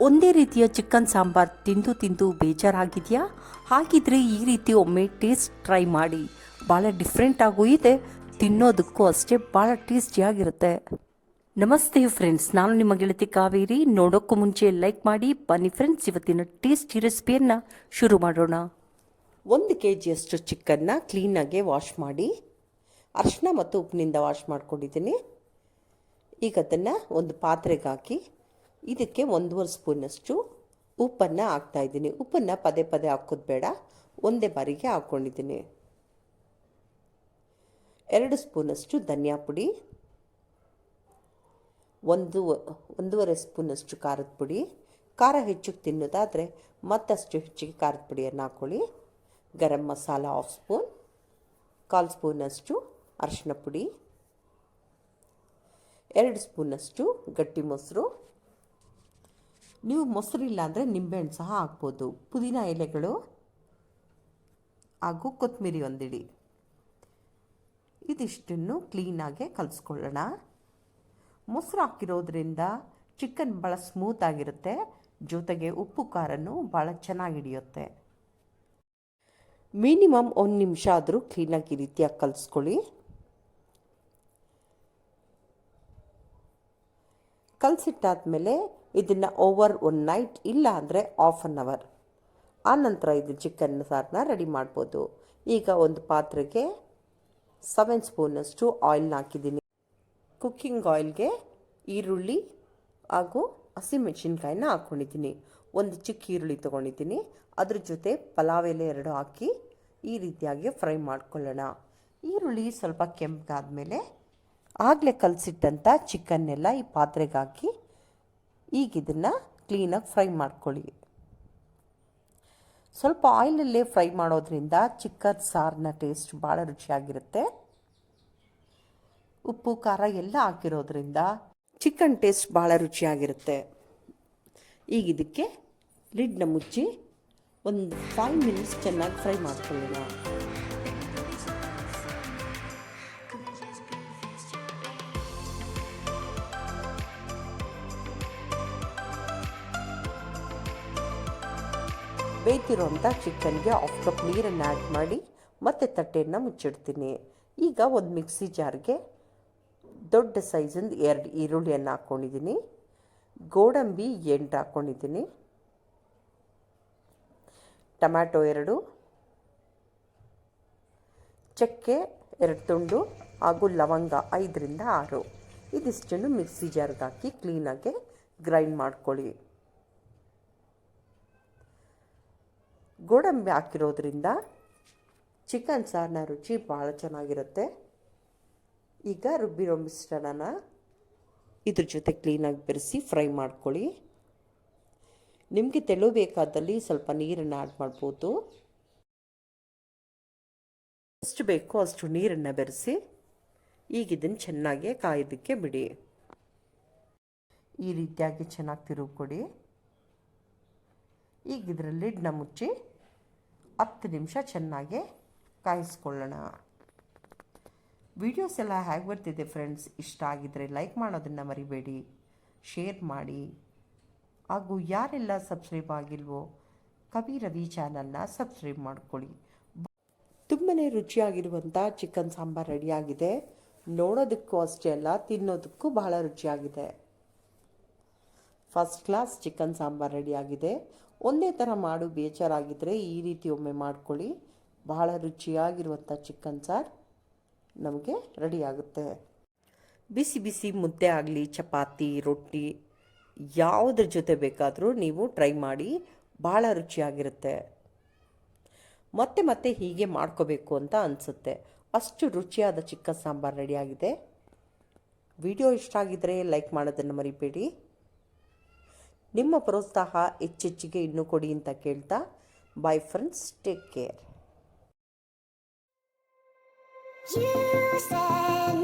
ಒಂದೇ ರೀತಿಯ ಚಿಕನ್ ಸಾಂಬಾರ್ ತಿಂದು ತಿಂದು ಬೇಜಾರಾಗಿದೆಯಾ? ಹಾಗಿದ್ರೆ ಈ ರೀತಿ ಒಮ್ಮೆ ಟೇಸ್ಟ್ ಟ್ರೈ ಮಾಡಿ. ಭಾಳ ಡಿಫ್ರೆಂಟ್ ಆಗೂ ಇದೆ. ತಿನ್ನೋದಕ್ಕೂ ಅಷ್ಟೇ ಭಾಳ ಟೇಸ್ಟಿಯಾಗಿರುತ್ತೆ ನಮಸ್ತೆ ಫ್ರೆಂಡ್ಸ್, ನಾನು ನಿಮ್ಮ ಗೆಳತಿ ಕಾವೇರಿ. ನೋಡೋಕ್ಕೂ ಮುಂಚೆ ಲೈಕ್ ಮಾಡಿ, ಬನ್ನಿ ಫ್ರೆಂಡ್ಸ್, ಇವತ್ತಿನ ಟೇಸ್ಟಿ ರೆಸಿಪಿಯನ್ನು ಶುರು ಮಾಡೋಣ. ಒಂದು ಕೆ ಜಿಯಷ್ಟು ಚಿಕನ್ನ ಕ್ಲೀನಾಗೆ ವಾಶ್ ಮಾಡಿ ಅರಿಶಿನ ಮತ್ತು ಉಪ್ಪಿನಿಂದ ವಾಶ್ ಮಾಡ್ಕೊಂಡಿದ್ದೀನಿ. ಈಗ ಅದನ್ನು ಒಂದು ಪಾತ್ರೆಗೆ ಹಾಕಿ ಇದಕ್ಕೆ ಒಂದೂವರೆ ಸ್ಪೂನಷ್ಟು ಉಪ್ಪನ್ನು ಹಾಕ್ತಾಯಿದ್ದೀನಿ ಉಪ್ಪನ್ನು ಪದೇ ಪದೇ ಹಾಕೋದು ಬೇಡ. ಒಂದೇ ಬಾರಿಗೆ ಹಾಕ್ಕೊಂಡಿದ್ದೀನಿ ಎರಡು ಸ್ಪೂನಷ್ಟು ಧನಿಯಾ ಪುಡಿ. ಒಂದು, ಒಂದೂವರೆ ಸ್ಪೂನಷ್ಟು ಖಾರದ ಪುಡಿ. ಖಾರ ಹೆಚ್ಚಿಗೆ ತಿನ್ನೋದಾದರೆ ಮತ್ತಷ್ಟು ಹೆಚ್ಚಿಗೆ ಖಾರದ ಪುಡಿಯನ್ನು ಹಾಕ್ಕೊಳ್ಳಿ ಗರಂ ಮಸಾಲ ಹಾಫ್ ಸ್ಪೂನ್ ಕಾಲು ಸ್ಪೂನಷ್ಟು ಅರಿಶಿನ ಪುಡಿ. ಎರಡು ಸ್ಪೂನಷ್ಟು ಗಟ್ಟಿ ಮೊಸರು. ನೀವು ಮೊಸರಿಲ್ಲ ಅಂದರೆ ನಿಂಬೆಹಣ್ಣು ಸಹ ಹಾಕ್ಬೋದು. ಪುದೀನ ಎಲೆಗಳು ಹಾಗೂ ಕೊತ್ತಂಬರಿ ಒಂದಿಡಿ. ಇದಿಷ್ಟನ್ನು ಕ್ಲೀನಾಗೆ ಕಲಿಸ್ಕೊಳ್ಳೋಣ. ಮೊಸರು ಹಾಕಿರೋದ್ರಿಂದ ಚಿಕನ್ ಭಾಳ ಸ್ಮೂತ್ ಆಗಿರುತ್ತೆ. ಜೊತೆಗೆ ಉಪ್ಪು ಖಾರನೂ ಭಾಳ ಚೆನ್ನಾಗಿ ಹಿಡಿಯುತ್ತೆ. ಮಿನಿಮಮ್ ಒಂದು ನಿಮಿಷ ಆದರೂ ಕ್ಲೀನಾಗಿ ಈ ರೀತಿಯಾಗಿ ಕಲಿಸ್ಕೊಳ್ಳಿ. ಕಲಸಿಟ್ಟಾದಮೇಲೆ ಇದನ್ನು ಓವರ್ ಒನ್ ನೈಟ್ ಇಲ್ಲ ಅಂದರೆ ಆಫ್ ಅನ್ ಅವರ್ ಆನಂತರ ಇದು ಚಿಕನ್ ಸಾರನ್ನ ರೆಡಿ ಮಾಡ್ಬೋದು. ಈಗ ಒಂದು ಪಾತ್ರೆಗೆ ಸೆವೆನ್ ಸ್ಪೂನಷ್ಟು ಆಯಿಲ್ನ ಹಾಕಿದ್ದೀನಿ. ಕುಕ್ಕಿಂಗ್ ಆಯಿಲ್ಗೆ ಈರುಳ್ಳಿ ಹಾಗೂ ಹಸಿಮೆಣಸಿನ್ಕಾಯಿನ ಹಾಕ್ಕೊಂಡಿದ್ದೀನಿ ಒಂದು ಚಿಕ್ಕ ಈರುಳ್ಳಿ ತೊಗೊಂಡಿದ್ದೀನಿ. ಅದ್ರ ಜೊತೆ ಪಲಾವ್ ಎಲೆ ಎರಡು ಹಾಕಿ ಈ ರೀತಿಯಾಗಿ ಫ್ರೈ ಮಾಡ್ಕೊಳ್ಳೋಣ. ಈರುಳ್ಳಿ ಸ್ವಲ್ಪ ಕೆಂಪಾದ್ಮೇಲೆ ಆಗಲೇ ಕಲಸಿಟ್ಟಂಥ ಚಿಕನ್ನೆಲ್ಲ ಈ ಪಾತ್ರೆಗೆ ಹಾಕಿ ಈಗ ಇದನ್ನು ಕ್ಲೀನಾಗಿ ಫ್ರೈ ಮಾಡ್ಕೊಳ್ಳಿ. ಸ್ವಲ್ಪ ಆಯಿಲಲ್ಲೇ ಫ್ರೈ ಮಾಡೋದ್ರಿಂದ ಚಿಕನ್ ಸಾರಿನ ಟೇಸ್ಟ್ ಭಾಳ ರುಚಿಯಾಗಿರುತ್ತೆ. ಉಪ್ಪು, ಖಾರ ಎಲ್ಲ ಹಾಕಿರೋದ್ರಿಂದ ಚಿಕನ್ ಟೇಸ್ಟ್ ಭಾಳ ರುಚಿಯಾಗಿರುತ್ತೆ. ಈಗ ಇದಕ್ಕೆ ಲಿಡ್ನ ಮುಚ್ಚಿ ಒಂದು ಫೈವ್ ಮಿನಿಟ್ಸ್ ಚೆನ್ನಾಗಿ ಫ್ರೈ ಮಾಡ್ಕೊಳ್ಳೋಣ. ಬೇಯ್ತಿರೋಂಥ ಚಿಕನ್ಗೆ ಹಾಫ್ ಕಪ್ ನೀರನ್ನು ಆ್ಯಡ್ ಮಾಡಿ ಮತ್ತೆ ತಟ್ಟೆಯನ್ನು ಮುಚ್ಚಿಡ್ತೀನಿ. ಈಗ ಒಂದು ಮಿಕ್ಸಿ ಜಾರ್ಗೆ ದೊಡ್ಡ ಸೈಜಿಂದ ಎರಡು ಈರುಳ್ಳಿಯನ್ನು ಹಾಕ್ಕೊಂಡಿದ್ದೀನಿ ಗೋಡಂಬಿ ಎಂಟು ಹಾಕ್ಕೊಂಡಿದ್ದೀನಿ ಟೊಮ್ಯಾಟೊ ಎರಡು. ಚಕ್ಕೆ ಎರಡು ತುಂಡು ಹಾಗೂ ಲವಂಗ ಐದರಿಂದ ಆರು. ಇದಿಷ್ಟನ್ನು ಮಿಕ್ಸಿ ಜಾರ್ಗೆ ಹಾಕಿ ಕ್ಲೀನಾಗಿ ಗ್ರೈಂಡ್ ಮಾಡ್ಕೊಳ್ಳಿ. ಗೋಡಂಬಿ ಹಾಕಿರೋದ್ರಿಂದ ಚಿಕನ್ ಸಾರಿನ ರುಚಿ ಭಾಳ ಚೆನ್ನಾಗಿರುತ್ತೆ. ಈಗ ರುಬ್ಬಿರೋ ಮಿಶ್ರಣನ ಇದ್ರ ಜೊತೆ ಕ್ಲೀನಾಗಿ ಬೆರೆಸಿ ಫ್ರೈ ಮಾಡ್ಕೊಳ್ಳಿ. ನಿಮಗೆ ತೆಳು ಬೇಕಾದಲ್ಲಿ ಸ್ವಲ್ಪ ನೀರನ್ನು ಆ್ಯಡ್ ಮಾಡ್ಬೋದು. ಎಷ್ಟು ಬೇಕೋ ಅಷ್ಟು ನೀರನ್ನು ಬೆರೆಸಿ ಈಗ ಇದನ್ನು ಚೆನ್ನಾಗಿ ಕಾಯೋದಕ್ಕೆ ಬಿಡಿ. ಈ ರೀತಿಯಾಗಿ ಚೆನ್ನಾಗಿ ತಿರುಗಿಕೊಡಿ. ಈಗ ಇದರ ಲಿಡ್ನ ಮುಚ್ಚಿ ಹತ್ತು ನಿಮಿಷ ಚೆನ್ನಾಗಿ ಕಾಯಿಸ್ಕೊಳ್ಳೋಣ. ವಿಡಿಯೋಸ್ ಎಲ್ಲ ಹೇಗೆ ಬರ್ತಿದೆ ಫ್ರೆಂಡ್ಸ್ ಇಷ್ಟ ಆಗಿದ್ದರೆ ಲೈಕ್ ಮಾಡೋದನ್ನು ಮರಿಬೇಡಿ ಶೇರ್ ಮಾಡಿ. ಹಾಗೂ ಯಾರೆಲ್ಲ ಸಬ್ಸ್ಕ್ರೈಬ್ ಆಗಿಲ್ವೋ, ಕವಿ ರವಿ ಚಾನಲ್ನ ಸಬ್ಸ್ಕ್ರೈಬ್ ಮಾಡ್ಕೊಳ್ಳಿ. ತುಂಬಾ ರುಚಿಯಾಗಿರುವಂಥ ಚಿಕನ್ ಸಾಂಬಾರು ರೆಡಿಯಾಗಿದೆ ನೋಡೋದಕ್ಕೂ ಅಷ್ಟೇ ಅಲ್ಲ, ತಿನ್ನೋದಕ್ಕೂ ಬಹಳ ರುಚಿಯಾಗಿದೆ. ಫಸ್ಟ್ ಕ್ಲಾಸ್ ಚಿಕನ್ ಸಾಂಬಾರು ರೆಡಿಯಾಗಿದೆ ಒಂದೇ ಥರ ಮಾಡು ಬೇಜಾರಾಗಿದ್ದರೆ ಈ ರೀತಿ ಒಮ್ಮೆ ಮಾಡ್ಕೊಳ್ಳಿ. ಬಹಳ ರುಚಿಯಾಗಿರುವಂಥ ಚಿಕನ್ ಸಾರು ನಮಗೆ ರೆಡಿಯಾಗುತ್ತೆ ಬಿಸಿ ಬಿಸಿ ಮುದ್ದೆ ಆಗಲಿ, ಚಪಾತಿ, ರೊಟ್ಟಿ ಯಾವುದ್ರ ಜೊತೆ ಬೇಕಾದರೂ ನೀವು ಟ್ರೈ ಮಾಡಿ ಭಾಳ ರುಚಿಯಾಗಿರುತ್ತೆ. ಮತ್ತೆ ಮತ್ತೆ ಹೀಗೆ ಮಾಡ್ಕೋಬೇಕು ಅಂತ ಅನಿಸುತ್ತೆ. ಅಷ್ಟು ರುಚಿಯಾದ ಚಿಕ್ಕ ಸಾಂಬಾರು ರೆಡಿಯಾಗಿದೆ ವಿಡಿಯೋ ಇಷ್ಟ ಆಗಿದ್ದರೆ ಲೈಕ್ ಮಾಡೋದನ್ನು ಮರಿಬೇಡಿ. ನಿಮ್ಮ ಪ್ರೋತ್ಸಾಹ ಹೆಚ್ಚೆಚ್ಚಿಗೆ ಇನ್ನೂ ಕೊಡಿ ಅಂತ ಕೇಳ್ತಾ bye friends take care You said